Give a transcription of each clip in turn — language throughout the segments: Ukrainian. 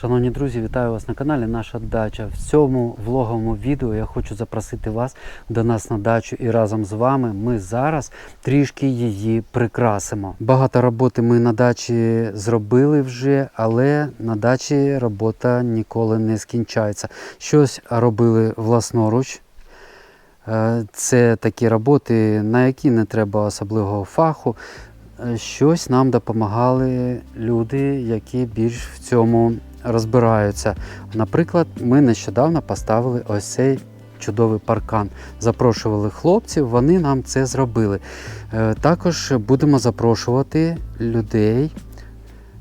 Шановні друзі, вітаю вас на каналі Наша Дача. В цьому влоговому відео я хочу запросити вас до нас на дачу і разом з вами ми зараз трішки її прикрасимо. Багато роботи ми на дачі зробили вже, але на дачі робота ніколи не скінчається. Щось робили власноруч. Е, Це такі роботи, на які не треба особливого фаху. Е, Щось нам допомагали люди, які більш в цьому розбираються. Наприклад, ми нещодавно поставили ось цей чудовий паркан. Запрошували хлопців, вони нам це зробили. Е, Також будемо запрошувати людей,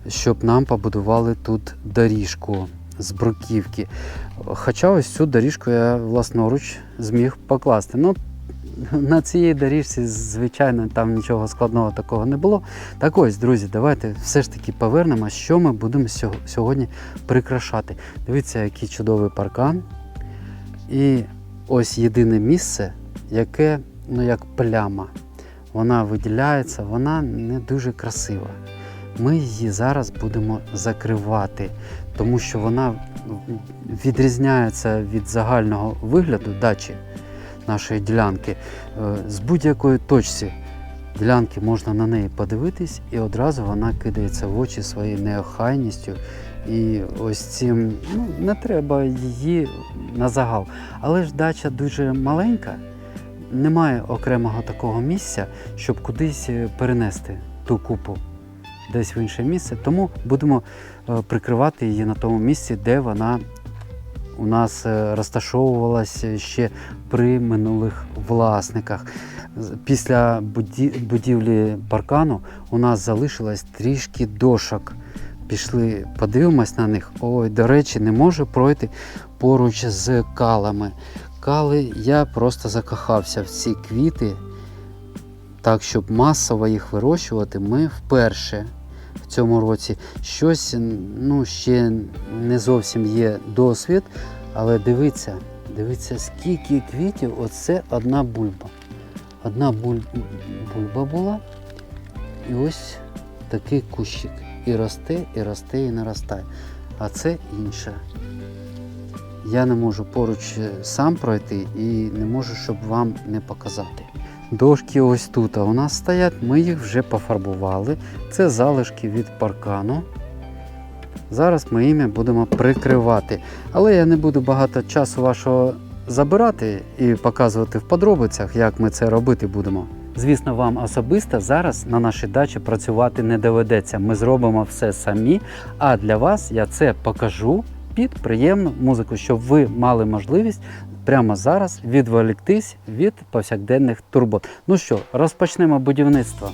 щоб нам побудували тут доріжку з бруківки. Хоча ось цю доріжку я власноруч зміг покласти. Ну, на цій доріжці, звичайно, там нічого складного такого не було. Так ось, друзі, давайте все ж таки повернемо, що ми будемо сьогодні прикрашати. Дивіться, який чудовий паркан. І ось єдине місце, яке, ну як пляма. Вона виділяється, вона не дуже красива. Ми її зараз будемо закривати, тому що вона відрізняється від загального вигляду дачі нашої ділянки. Е, З будь-якої точці ділянки можна на неї подивитись, і одразу вона кидається в очі своєю неохайністю. І ось цим ну, не треба її на загал. Але ж дача дуже маленька, немає окремого такого місця, щоб кудись е, перенести ту купу десь в інше місце. Тому будемо е, прикривати її на тому місці, де вона у нас е, розташовувалася ще при минулих власниках. Після будівлі паркану у нас залишилось трішки дошок. Пішли, подивимось на них. Ой, до речі, не можу пройти поруч з калами. Кали я просто закохався в ці квіти. Так, щоб масово їх вирощувати, ми вперше в цьому році. Щось ну, ще не зовсім є досвід, але дивіться, дивіться, скільки квітів, оце одна бульба. Одна буль- бульба була, і ось такий кущик. І росте, і росте, і наростає. А це інше. Я не можу поруч е, сам пройти і не можу, щоб вам не показати. Дошки ось тут у нас стоять, ми їх вже пофарбували. Це залишки від паркану. Зараз ми іми будемо прикривати. Але я не буду багато часу вашого забирати і показувати в подробицях, як ми це робити будемо. Звісно, вам особисто зараз на нашій дачі працювати не доведеться. Ми зробимо все самі. А для вас я це покажу під приємну музику, щоб ви мали можливість прямо зараз відволіктись від повсякденних турбот. Ну що, розпочнемо будівництво.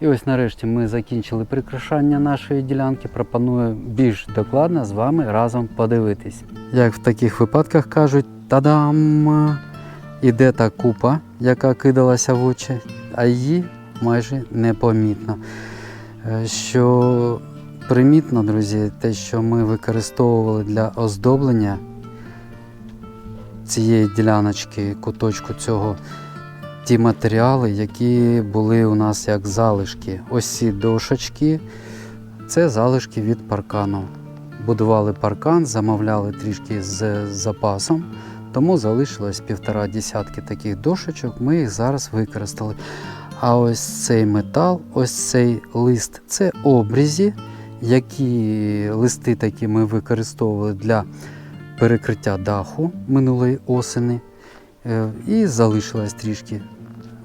І ось нарешті ми закінчили прикрашання нашої ділянки. Пропоную більш докладно з вами разом подивитись. Як в таких випадках кажуть, та-дам! Іде та купа, яка кидалася в очі, а її майже непомітно. Е, Що примітно, друзі, те, що ми використовували для оздоблення цієї діляночки, куточку цього, ті матеріали, які були у нас як залишки. Ось ці дошечки це залишки від паркану. Будували паркан, замовляли трішки з запасом, тому залишилось півтора десятки таких дошечок. Ми їх зараз використали. А ось цей метал, ось цей лист це обрізі, які листи такі ми використовували для перекриття даху минулої осени. Е, І залишилось трішки.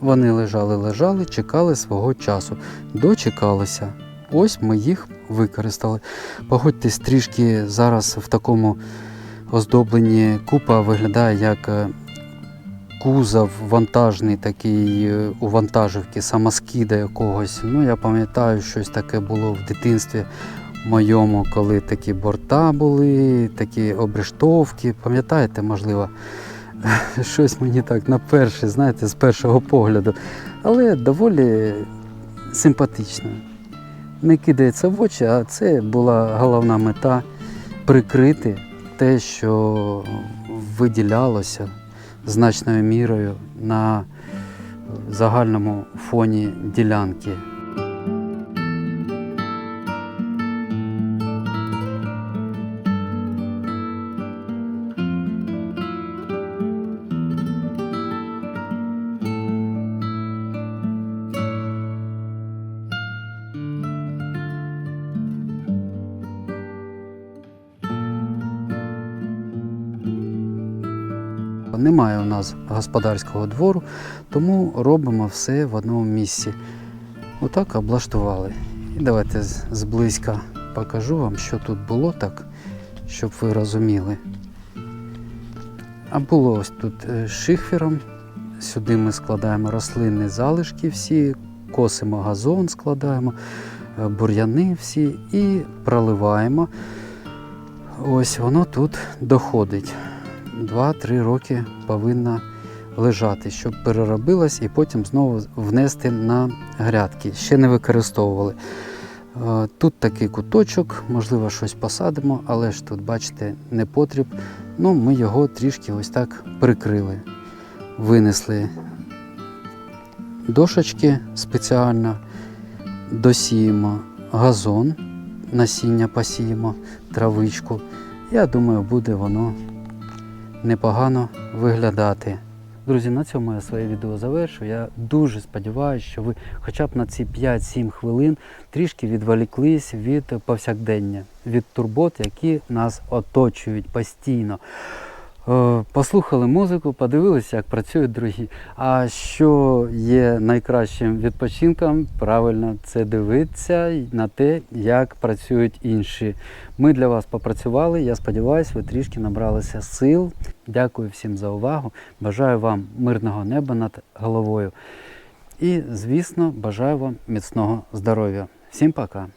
Вони лежали, лежали, чекали свого часу. Дочекалися. Ось ми їх використали. Погодьтесь, трішки зараз в такому оздобленні купа виглядає як е, кузов вантажний такий е, у вантажівки, самоскида якогось. Ну, я пам'ятаю, щось таке було в дитинстві моєму, коли такі борта були, такі обрештовки. Пам'ятаєте, можливо, щось мені так на перше, знаєте, з першого погляду. Але доволі симпатично. Не кидається в очі, а це була головна мета прикрити те, що виділялося значною мірою на загальному фоні ділянки. Немає у нас господарського двору, тому робимо все в одному місці. Отак облаштували. І давайте зблизька покажу вам, що тут було так, щоб ви розуміли. А було ось тут е, шифером. Сюди ми складаємо рослинні залишки всі, косимо газон, складаємо, е, бур'яни всі і проливаємо. Ось воно тут доходить. 2-3 роки повинна лежати, щоб переробилась і потім знову внести на грядки. Ще не використовували. Е, Тут такий куточок, можливо, щось посадимо, але ж тут, бачите, не потріб. Ну, ми його трішки ось так прикрили. Винесли дошечки спеціально, досіємо газон, насіння посіємо, травичку. Я думаю, буде воно непогано виглядати. Друзі, на цьому я своє відео завершу. Я дуже сподіваюся, що ви хоча б на ці 5-7 хвилин трішки відволіклись від повсякдення, від турбот, які нас оточують постійно. Е, Послухали музику, подивилися, як працюють другі. А що є найкращим відпочинком? Правильно, це дивитися на те, як працюють інші. Ми для вас попрацювали. Я сподіваюся, ви трішки набралися сил. Дякую всім за увагу. Бажаю вам мирного неба над головою. І, звісно, бажаю вам міцного здоров'я. Всім пока!